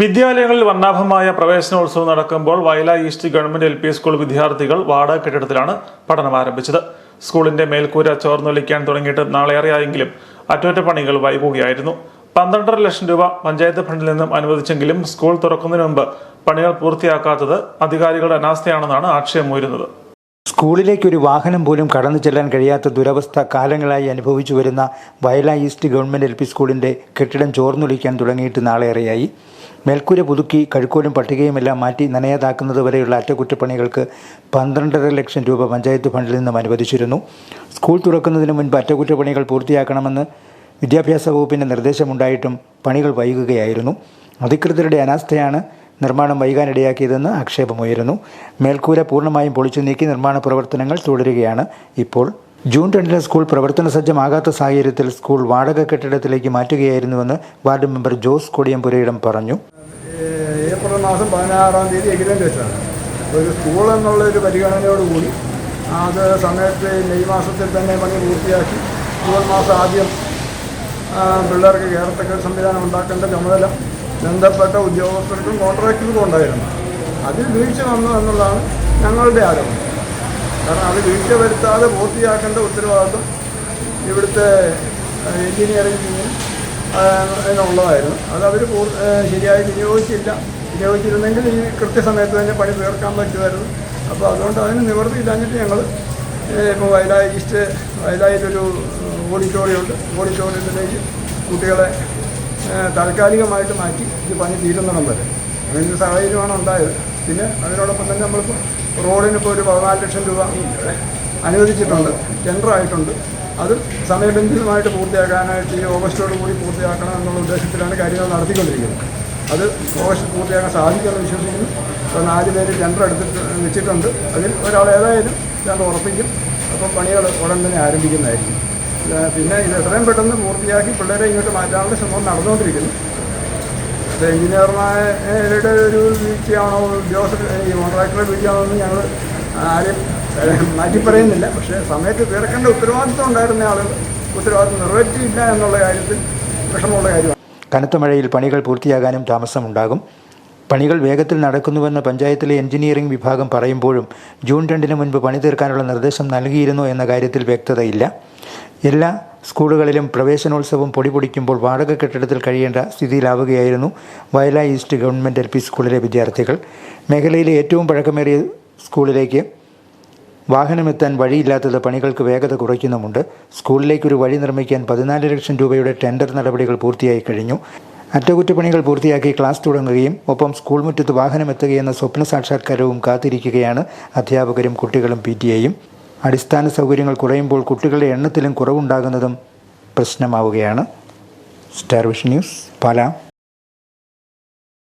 വിദ്യാലയങ്ങളിൽ വർണാഭമായ പ്രവേശനോത്സവം നടക്കുമ്പോൾ Vayala east government L P school വിദ്യാർത്ഥികൾ വാടക കെട്ടിടത്തിലാണ് പഠനം ആരംഭിച്ചത്. സ്കൂളിന്റെ മേൽക്കൂര ചോർന്നൊലിക്കാൻ തുടങ്ങിയിട്ട് നാളേറെയായെങ്കിലും അറ്റകുറ്റപ്പണികൾ വൈകുകയായിരുന്നു. പന്ത്രണ്ടര ലക്ഷം രൂപ പഞ്ചായത്ത് ഫണ്ടിൽ നിന്നും അനുവദിച്ചെങ്കിലും സ്കൂൾ തുറക്കുന്നതിന് മുമ്പ് പണികൾ പൂർത്തിയാക്കാത്തത് അധികാരികളുടെ അനാസ്ഥയാണെന്നാണ് ആക്ഷേപം ഉയരുന്നത്. സ്കൂളിലേക്ക് ഒരു വാഹനം പോലും കടന്നു ചെല്ലാൻ കഴിയാത്ത ദുരവസ്ഥ കാലങ്ങളായി അനുഭവിച്ചു വരുന്ന Vayala east government L P സ്കൂളിന്റെ കെട്ടിടം ചോർന്നൊലിക്കാൻ തുടങ്ങിയിട്ട് നാളേറെയായി. മേൽക്കൂര പുതുക്കി കഴുക്കോലും പട്ടികയുമെല്ലാം മാറ്റി നനയാതാക്കുന്നത് വരെയുള്ള അറ്റകുറ്റപ്പണികൾക്ക് പന്ത്രണ്ടര ലക്ഷം രൂപ പഞ്ചായത്ത് ഫണ്ടിൽ നിന്നും അനുവദിച്ചിരുന്നു. സ്കൂൾ തുറക്കുന്നതിന് മുൻപ് അറ്റകുറ്റപ്പണികൾ പൂർത്തിയാക്കണമെന്ന് വിദ്യാഭ്യാസ വകുപ്പിന്റെ നിർദ്ദേശമുണ്ടായിട്ടും പണികൾ വൈകുകയായിരുന്നു. അധികൃതരുടെ അനാസ്ഥയാണ് നിർമ്മാണം വൈകാനിടയാക്കിയതെന്ന് ആക്ഷേപമുയരുന്നു. മേൽക്കൂര പൂർണമായും പൊളിച്ചു നീക്കി നിർമ്മാണ പ്രവർത്തനങ്ങൾ തുടരുകയാണ് ഇപ്പോൾ. ജൂൺ രണ്ടിന് സ്കൂൾ പ്രവർത്തന സജ്ജമാകാത്ത സാഹചര്യത്തിൽ സ്കൂൾ വാടക കെട്ടിടത്തിലേക്ക് മാറ്റുകയായിരുന്നുവെന്ന് വാർഡ് മെമ്പർ ജോസ് കൊടിയംപുരയിടം പറഞ്ഞു. ഏപ്രിൽ മാസം പതിനാറാം തീയതി എഗ്രിമെന്റ് വെച്ചാണ്. ഒരു സ്കൂൾ എന്നുള്ള ഒരു പരിഗണനയോടുകൂടി അത് സമയത്ത് മെയ് മാസത്തിൽ തന്നെ പണി പൂർത്തിയാക്കി ജൂൺ മാസം ആദ്യം പിള്ളേർക്ക് കയറത്തക്ക സംവിധാനം ഉണ്ടാക്കേണ്ട ചുമതല ബന്ധപ്പെട്ട ഉദ്യോഗസ്ഥർക്കും കോൺട്രാക്ടർക്കും ഉണ്ടായിരുന്നു. അതിൽ വീഴ്ച വന്നു എന്നുള്ളതാണ് ഞങ്ങളുടെ ആരോപണം. കാരണം അത് വീഴ്ച വരുത്താതെ പൂർത്തിയാക്കേണ്ട ഉത്തരവാദിത്വം ഇവിടുത്തെ എഞ്ചിനീയറിംഗ് ടീമിന് അതിനുള്ളതായിരുന്നു. അത് അവർ ശരിയായി വിനിയോഗിച്ചില്ല. വിനിയോഗിച്ചിരുന്നെങ്കിൽ ഈ കൃത്യസമയത്ത് തന്നെ പണി തീർക്കാൻ പറ്റുമായിരുന്നു. അപ്പോൾ അതുകൊണ്ട് അതിന് നിവൃത്തി ഇല്ലാഞ്ഞിട്ട് ഞങ്ങൾ ഇപ്പോൾ വയലായി ഈസ്റ്റ് വയലായിട്ടൊരു ഓഡിറ്റോറിയം ഉണ്ട് ഓഡിറ്റോറിയത്തിലേക്ക് കുട്ടികളെ താൽക്കാലികമായിട്ട് മാറ്റി ഇത് പണി തീരുന്നിടം വരെ. അങ്ങനൊരു സാഹചര്യമാണ് ഉണ്ടായത്. പിന്നെ അതിനോടൊപ്പം തന്നെ നമ്മളിപ്പോൾ റോഡിനിപ്പോൾ ഒരു പതിനാല് ലക്ഷം രൂപ അനുവദിച്ചിട്ടുണ്ട്. ടെൻഡർ ആയിട്ടുണ്ട് അത് സമയബന്ധിതമായിട്ട് പൂർത്തിയാക്കാനായിട്ട് ഈ ഓഗസ്റ്റോട് കൂടി പൂർത്തിയാക്കണം എന്നുള്ള ഉദ്ദേശത്തിലാണ് കാര്യങ്ങൾ നടത്തിക്കൊണ്ടിരിക്കുന്നത്. അത് ഓഗസ്റ്റ് പൂർത്തിയാക്കാൻ സാധിക്കുമെന്ന് വിശ്വസിക്കുന്നു. അപ്പോൾ നാല് പേര് ടെൻഡർ എടുത്തിട്ട് വെച്ചിട്ടുണ്ട്. അതിൽ ഒരാൾ ഏതായാലും ടെൻഡർ ഉറപ്പിക്കും. അപ്പം പണികൾ ഉടൻ തന്നെ ആരംഭിക്കുന്നതായിരിക്കും. പിന്നെ ഇത് എത്രയും പെട്ടെന്ന് പൂർത്തിയാക്കി പിള്ളേരെ ഇങ്ങോട്ട് മാറ്റാനുള്ള ശ്രമം നടന്നുകൊണ്ടിരിക്കുന്നു. അത് എഞ്ചിനീയർമാരുടെ ഒരു വീഴ്ചയാണോ ഉദ്യോഗസ്ഥ കോൺട്രാക്ടറുടെ വീഴ്ചയാണോ എന്ന് ഞങ്ങൾ ആരും ഏഹ്, മാറ്റി പറയുന്നില്ല. പക്ഷേ സമയത്ത് തീർക്കേണ്ട ഉത്തരവാദിത്വം ഉണ്ടായിരുന്ന ആളുകൾ ഉത്തരവാദിത്വം നിറവേറ്റിയില്ല എന്നുള്ള കാര്യത്തിൽ വിഷമമുള്ള കാര്യമാണ്. കനത്ത മഴയിൽ പണികൾ പൂർത്തിയാകാനും താമസമുണ്ടാകും. പണികൾ വേഗത്തിൽ നടക്കുന്നുവെന്ന് പഞ്ചായത്തിലെ എഞ്ചിനീയറിംഗ് വിഭാഗം പറയുമ്പോഴും ജൂൺ രണ്ടിന് മുൻപ് പണി തീർക്കാനുള്ള നിർദ്ദേശം നൽകിയിരുന്നു എന്ന കാര്യത്തിൽ വ്യക്തതയില്ല. എല്ലാ സ്കൂളുകളിലും പ്രവേശനോത്സവം പൊടിപൊടിക്കുമ്പോൾ വാടക കെട്ടിടത്തിൽ കഴിയേണ്ട സ്ഥിതിയിലാവുകയായിരുന്നു Vayala east government L P സ്കൂളിലെ വിദ്യാർത്ഥികൾ. മേഖലയിലെ ഏറ്റവും പഴക്കമേറിയ സ്കൂളിലേക്ക് വാഹനമെത്താൻ വഴിയില്ലാത്തത് പണികൾക്ക് വേഗത കുറയ്ക്കുന്നുമുണ്ട്. സ്കൂളിലേക്കൊരു വഴി നിർമ്മിക്കാൻ പതിനാല് ലക്ഷം രൂപയുടെ ടെൻഡർ നടപടികൾ പൂർത്തിയായി കഴിഞ്ഞു. അറ്റകുറ്റപ്പണികൾ പൂർത്തിയാക്കി ക്ലാസ് തുടങ്ങുകയും ഒപ്പം സ്കൂൾ മുറ്റത്ത് വാഹനമെത്തുകയെന്ന സ്വപ്ന സാക്ഷാത്കാരവും കാത്തിരിക്കുകയാണ് അധ്യാപകരും കുട്ടികളും പി ടി എയും. അടിസ്ഥാന സൗകര്യങ്ങൾ കുറയുമ്പോൾ കുട്ടികളുടെ എണ്ണത്തിലും കുറവുണ്ടാകുന്നതും പ്രശ്നമാവുകയാണ്. Star vision news Pala.